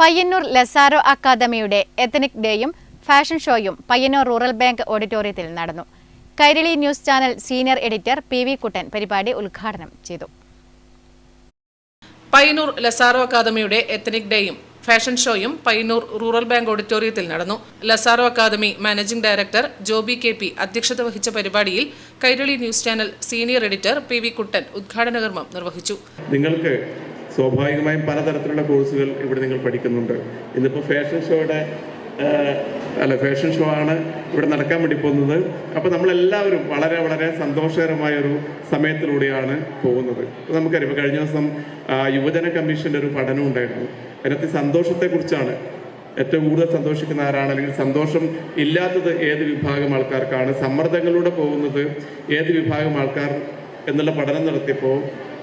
Payyanur Lazaro അക്കാദമിയുടെ ethnic ഡേയും fashion ഷോയും പയ്യന്നൂർ റൂറൽ ബാങ്ക് ഓഡിറ്റോറിയത്തിൽ നടന്നു. Kairali news channel senior editor P V Kuttan പരിപാടി ഉദ്ഘാടനം ചെയ്തു. പയ്യന്നൂർ ലസാറോ അക്കാദമിയുടെ എത്തനിക് ഡേയും ഫാഷൻ ഷോയും പയ്യന്നൂർ റൂറൽ ബാങ്ക് ഓഡിറ്റോറിയത്തിൽ നടന്നു. Lazaro academy managing director Joby K P അധ്യക്ഷത വഹിച്ച പരിപാടിയിൽ Kairali news channel senior editor P V Kuttan ഉദ്ഘാടന കർമ്മം നിർവഹിച്ചു. നിങ്ങൾക്ക് സ്വാഭാവികമായും പലതരത്തിലുള്ള കോഴ്സുകൾ ഇവിടെ നിങ്ങൾ പഠിക്കുന്നുണ്ട്. ഇന്നിപ്പോൾ ഫാഷൻ ഷോയുടെ അല്ല ഫാഷൻ ഷോ ആണ് ഇവിടെ നടക്കാൻ വേണ്ടി പോകുന്നത്. അപ്പോൾ നമ്മളെല്ലാവരും വളരെ വളരെ സന്തോഷകരമായ ഒരു സമയത്തിലൂടെയാണ് പോകുന്നത്. നമുക്കറിയാം ഇപ്പോൾ കഴിഞ്ഞ ദിവസം യുവജന കമ്മീഷന്റെ ഒരു പഠനം ഉണ്ടായിരുന്നു. അതിനകത്ത് സന്തോഷത്തെക്കുറിച്ചാണ് ഏറ്റവും കൂടുതൽ സന്തോഷിക്കുന്ന ആരാണ്? അല്ലെങ്കിൽ സന്തോഷം ഇല്ലാത്തത് ഏത് വിഭാഗം ആൾക്കാർക്കാണ്? സമ്മർദ്ദങ്ങളിലൂടെ പോകുന്നത് ഏത് വിഭാഗം ആൾക്കാർ എന്നുള്ള പഠനം നടത്തിയപ്പോൾ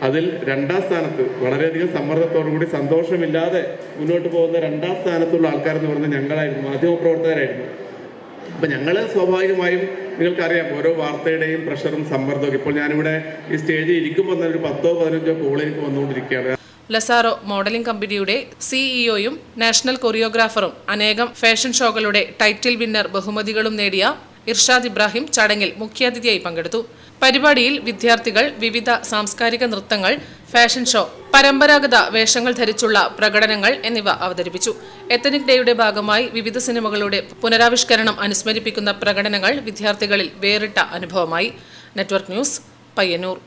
അതിൽ രണ്ടാം സ്ഥാനത്ത് വളരെയധികം സമ്മർദ്ദത്തോടു കൂടി സന്തോഷമില്ലാതെ മുന്നോട്ട് പോകുന്ന രണ്ടാം സ്ഥാനത്തുള്ള ആൾക്കാരെന്ന് പറഞ്ഞാൽ ഞങ്ങളായിരുന്നു മാധ്യമപ്രവർത്തകരായിരുന്നു. അപ്പം ഞങ്ങൾ സ്വാഭാവികമായും നിങ്ങൾക്കറിയാം ഓരോ വാർത്തയുടെയും പ്രഷറും സമ്മർദ്ദവും ഇപ്പോൾ ഞാനിവിടെ ഈ സ്റ്റേജിൽ ഇരിക്കുമ്പോൾ തന്നെ ഒരു പത്തോ പതിനഞ്ചോ കോൾ വന്നുകൊണ്ടിരിക്കുകയാണ്. ലസാറോ മോഡലിംഗ് കമ്പനിയുടെ സിഇഒയും നാഷണൽ കൊറിയോഗ്രാഫറും അനേകം ഫാഷൻ ഷോകളുടെ ടൈറ്റിൽ വിന്നർ ബഹുമതികളും നേടിയ ഇർഷാദ് ഇബ്രാഹിം ചടങ്ങിൽ മുഖ്യാതിഥിയായി പങ്കെടുത്തു. പരിപാടിയിൽ വിദ്യാർത്ഥികൾ വിവിധ സാംസ്കാരിക നൃത്തങ്ങൾ ഫാഷൻ ഷോ പരമ്പരാഗത വേഷങ്ങൾ ധരിച്ചുള്ള പ്രകടനങ്ങൾ എന്നിവ അവതരിപ്പിച്ചു. എത്തനിക് ഡേയുടെ ഭാഗമായി വിവിധ സിനിമകളുടെ പുനരാവിഷ്കരണം അനുസ്മരിപ്പിക്കുന്ന പ്രകടനങ്ങൾ വിദ്യാർത്ഥികളിൽ വേറിട്ട അനുഭവമായി. Network news Payyanur.